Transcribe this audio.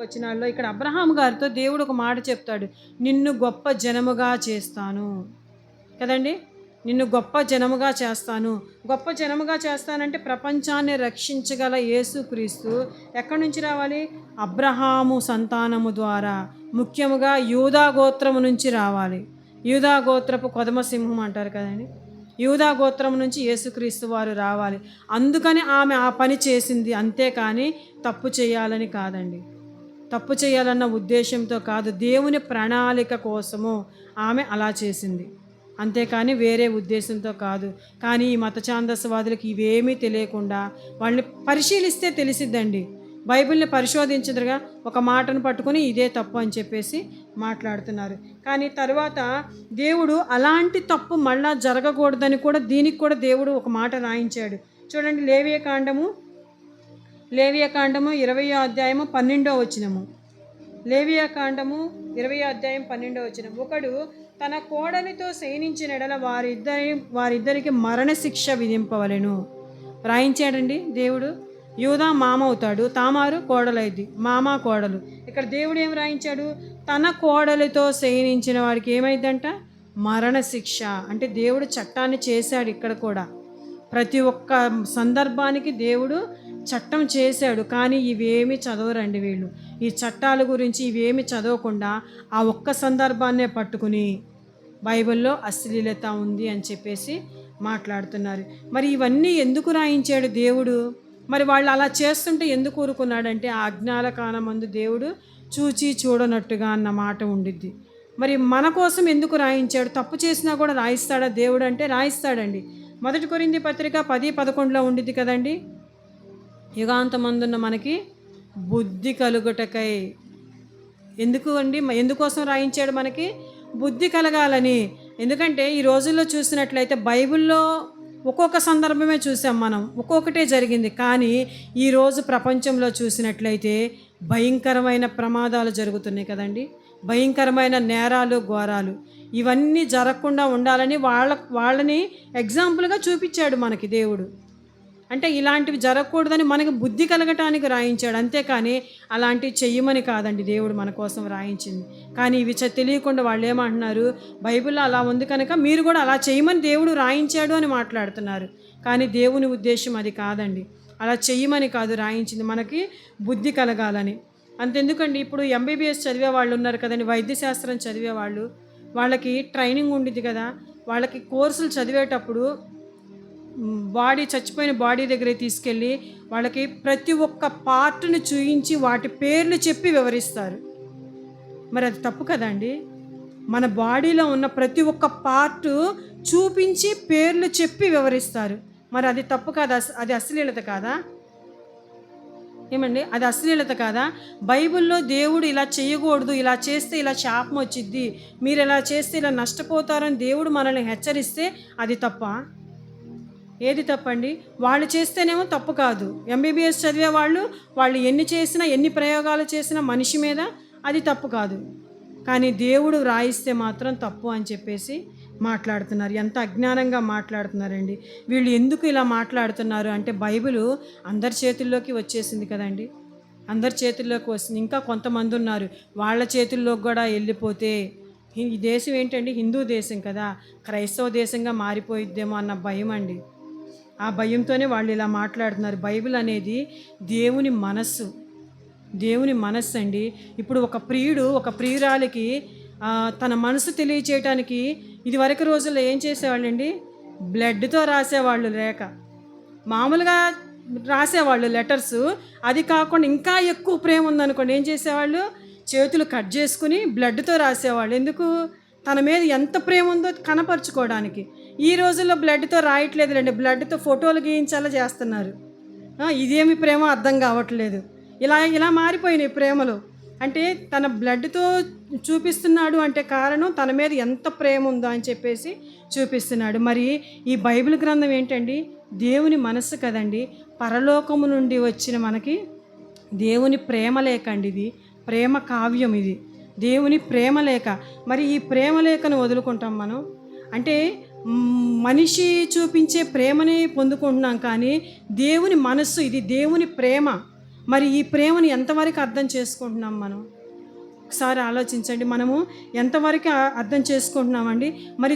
వచనాల్లో ఇక్కడ అబ్రహాం గారితో దేవుడు ఒక మాట చెప్తాడు నిన్ను గొప్ప జనముగా చేస్తాను. కదండి? నిన్ను గొప్ప జనముగా చేస్తాను. గొప్ప జనముగా చేస్తానంటే ప్రపంచాన్ని రక్షించగల యేసుక్రీస్తు ఎక్కడి నుంచి రావాలి? అబ్రహాము సంతానము ద్వారా ముఖ్యముగా యూదా గోత్రము నుంచి రావాలి. యూదా గోత్రపు కొదమ సింహం అంటారు కదండి? యూదా గోత్రం నుంచి యేసుక్రీస్తు వారు రావాలి. అందుకని ఆమె ఆ పని చేసింది అంతేకాని తప్పు చేయాలని కాదండి. తప్పు చేయాలన్న ఉద్దేశంతో కాదు దేవుని ప్రణాళిక కోసము ఆమె అలా చేసింది. అంతేకాని వేరే ఉద్దేశంతో కాదు. కానీ ఈ మతఛాందస్వాదులకు ఇవేమీ తెలియకుండా వాళ్ళని పరిశీలిస్తే తెలిసిద్దండి. బైబిల్ని పరిశోధించదురుగా ఒక మాటను పట్టుకుని ఇదే తప్పు అని చెప్పేసి మాట్లాడుతున్నారు. కానీ తర్వాత దేవుడు అలాంటి తప్పు మళ్ళా జరగకూడదని కూడా దీనికి కూడా దేవుడు ఒక మాట రాయించాడు. చూడండి లేవే కాండము లేవియకాండము ఇరవై అధ్యాయము పన్నెండో వచనము. లేవియకాండము కాండము అధ్యాయం పన్నెండో వచనం ఒకడు తన కోడలితో శయనించిన ఎడల వారిద్దరి వారిద్దరికి మరణశిక్ష విధింపవలెను. రాయించాడండి దేవుడు. యూదా మామ అవుతాడు తామారు కోడలైద్ది మామ కోడలు. ఇక్కడ దేవుడు ఏం రాయించాడు తన కోడలితో శయనించిన వాడికి ఏమైందంట? మరణశిక్ష. అంటే దేవుడు చట్టాన్ని చేశాడు ఇక్కడ కూడా. ప్రతి ఒక్క సందర్భానికి దేవుడు చట్టం చేశాడు కానీ ఇవేమి చదవరండి వీళ్ళు. ఈ చట్టాల గురించి ఇవేమి చదవకుండా ఆ ఒక్క సందర్భాన్నే పట్టుకుని బైబిల్లో అశ్లీలత ఉంది అని చెప్పేసి మాట్లాడుతున్నారు. మరి ఇవన్నీ ఎందుకు రాయించాడు దేవుడు? మరి వాళ్ళు అలా చేస్తుంటే ఎందుకు ఊరుకున్నాడంటే ఆ అజ్ఞాల కాలమందు దేవుడు చూచి చూడనట్టుగా అన్న మాట ఉండిద్ది. మరి మన కోసం ఎందుకు రాయించాడు? తప్పు చేసినా కూడా రాయిస్తాడా దేవుడు అంటే రాయిస్తాడండి. మొదటి కొరింది పత్రిక పది పదకొండులో ఉండిద్ది కదండి? యుగాంతమందున్న మనకి బుద్ధి కలుగుటకై. ఎందుకు అండి? ఎందుకోసం రాయించాడు మనకి? బుద్ధి కలగాలని. ఎందుకంటే ఈ రోజుల్లో చూసినట్లయితే బైబిల్లో ఒక్కొక్క సందర్భమే చూసాం మనం. ఒక్కొక్కటే జరిగింది. కానీ ఈరోజు ప్రపంచంలో చూసినట్లయితే భయంకరమైన ప్రమాదాలు జరుగుతున్నాయి కదండి. భయంకరమైన నేరాలు ఘోరాలు. ఇవన్నీ జరగకుండా ఉండాలని వాళ్ళ వాళ్ళని ఎగ్జాంపుల్గా చూపించాడు మనకి దేవుడు. అంటే ఇలాంటివి జరగకూడదని మనకు బుద్ధి కలగటానికి రాయించాడు. అంతేకాని అలాంటివి చెయ్యమని కాదండి దేవుడు మన కోసం రాయించింది. కానీ ఇవి తెలియకుండా వాళ్ళు ఏమంటున్నారు బైబిల్లో అలా ఉంది కనుక మీరు కూడా అలా చేయమని దేవుడు రాయించాడు అని మాట్లాడుతున్నారు. కానీ దేవుని ఉద్దేశం అది కాదండి. అలా చెయ్యమని కాదు రాయించింది మనకి బుద్ధి కలగాలని. అంతెందుకండి ఇప్పుడు ఎంబీబీఎస్ చదివే వాళ్ళు ఉన్నారు కదండి వైద్యశాస్త్రం చదివే వాళ్ళు వాళ్ళకి ట్రైనింగ్ ఉండిద్ది కదా వాళ్ళకి కోర్సులు చదివేటప్పుడు బాడీ చచ్చిపోయిన బాడీ దగ్గరికి తీసుకెళ్ళి వాళ్ళకి ప్రతి ఒక్క పార్ట్ని చూయించి వాటి పేర్లు చెప్పి వివరిస్తారు. మరి అది తప్పు కదండి మన బాడీలో ఉన్న ప్రతి ఒక్క పార్ట్ చూపించి పేర్లు చెప్పి వివరిస్తారు. మరి అది తప్పు కాదా? అది అశ్లీలత కాదా? ఏమండి? అది అశ్లీలత కాదా? బైబిల్లో దేవుడు ఇలా చేయకూడదు ఇలా చేస్తే ఇలా శాపం వచ్చిద్ది మీరు ఇలా చేస్తే ఇలా నష్టపోతారని దేవుడు మనల్ని హెచ్చరిస్తే అది తప్ప? ఏది తప్పండి? వాళ్ళు చేస్తేనేమో తప్పు కాదు. ఎంబీబీఎస్ చదివే వాళ్ళు వాళ్ళు ఎన్ని చేసినా ఎన్ని ప్రయోగాలు చేసినా మనిషి మీద అది తప్పు కాదు. కానీ దేవుడు రాయిస్తే మాత్రం తప్పు అని చెప్పేసి మాట్లాడుతున్నారు. ఎంత అజ్ఞానంగా మాట్లాడుతున్నారండి. వీళ్ళు ఎందుకు ఇలా మాట్లాడుతున్నారు అంటే బైబిల్ అందరి చేతుల్లోకి వచ్చేసింది కదండి. అందరి చేతుల్లోకి వస్తుంది. ఇంకా కొంతమంది ఉన్నారు. వాళ్ళ చేతుల్లోకి కూడా వెళ్ళిపోతే ఈ దేశం ఏంటండి? హిందూ దేశం కదా. క్రైస్తవ దేశంగా మారిపోయిద్దేమో అన్న భయం అండి. ఆ భయంతోనే వాళ్ళు ఇలా మాట్లాడుతున్నారు. బైబిల్ అనేది దేవుని మనస్సు. దేవుని మనస్సు అండి. ఇప్పుడు ఒక ప్రియుడు ఒక ప్రియురాలికి తన మనసు తెలియచేయటానికి ఇదివరకు రోజుల్లో ఏం చేసేవాళ్ళండి? బ్లడ్తో రాసేవాళ్ళు లేక. మామూలుగా రాసేవాళ్ళు లెటర్స్. అది కాకుండా ఇంకా ఎక్కువ ప్రేమ ఉందనుకోండి ఏం చేసేవాళ్ళు? చేతులు కట్ చేసుకుని బ్లడ్తో రాసేవాళ్ళు. ఎందుకు? తన మీద ఎంత ప్రేమ ఉందో కనపరుచుకోవడానికి. ఈ రోజుల్లో బ్లడ్తో రాయట్లేదులేండి. బ్లడ్తో ఫోటోలు గీయించాలా చేస్తున్నారు. ఇదేమి ప్రేమ అర్థం కావట్లేదు. ఇలా ఇలా మారిపోయినాయి ప్రేమలు. అంటే తన బ్లడ్తో చూపిస్తున్నాడు అంటే కారణం తన మీద ఎంత ప్రేమ ఉందో అని చెప్పేసి చూపిస్తున్నాడు. మరి ఈ బైబిల్ గ్రంథం ఏంటండి? దేవుని మనస్సు కదండి. పరలోకము నుండి వచ్చిన మనకి దేవుని ప్రేమ లేకండి అండి ఇది. ప్రేమ కావ్యం ఇది. దేవుని ప్రేమ లేఖ మరి ఈ ప్రేమ లేఖను వదులుకుంటాం మనం? అంటే మనిషి చూపించే ప్రేమని పొందుకుంటున్నాం కానీ దేవుని మనస్సు ఇది దేవుని ప్రేమ. మరి ఈ ప్రేమను ఎంతవరకు అర్థం చేసుకుంటున్నాం మనం? ఒకసారి ఆలోచించండి. మనము ఎంతవరకు అర్థం చేసుకుంటున్నామండి? మరి